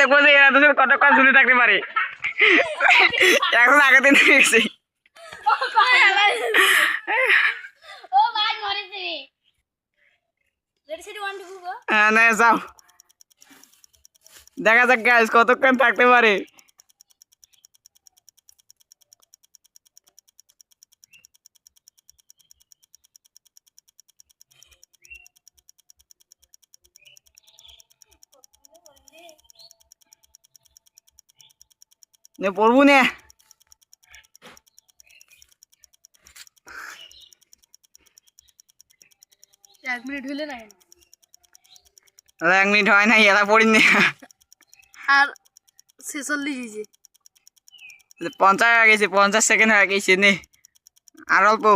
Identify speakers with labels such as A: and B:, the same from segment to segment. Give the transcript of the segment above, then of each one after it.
A: দেখব যে এরা দুজন কতক্ষণ ঝুলে থাকতে পারে। এখন আগে দিন
B: গো
A: হ্যাঁ যাও। দেখা যাক গাছ কতক্ষণ থাকতে পারে। নে পড়ব নে।
B: এক মিনিট হইলে না
A: এক মিনিট হয় না এলা পড়িনি।
B: আর ছেচল্লিশ হয়েছে
A: পঞ্চাশ হয়ে গেছে পঞ্চাশ সেকেন্ড হয়ে গেছে নে। আর অল্প।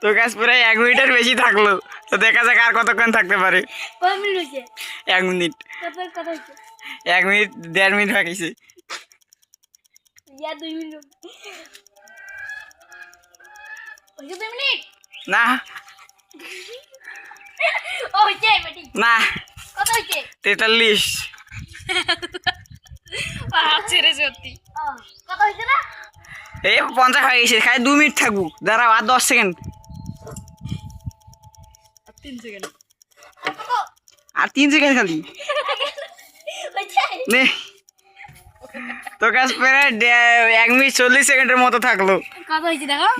A: তো গাছ প্রায় এক মিনিটের বেশি থাকল। তো দেখা যাক আর কতক্ষণ থাকতে পারে। এক মিনিট। এক মিনিট দেড় মিনিট হয়ে গেছে। না। তেতাল্লিশ।
B: ছেড়ে সত্যি।
A: এই পঞ্চাশ হয়ে গেছে খালি দু মিনিট থাকুক দাঁড়াও আর দশ সেকেন্ড।
B: তিন সেকেন্ড।
A: আর তিন সেকেন্ড খালি। নে। তো গাছ প্রায় এক মিনিট চল্লিশ সেকেন্ডের মতো থাকল।
B: কত হয়েছে দেখো?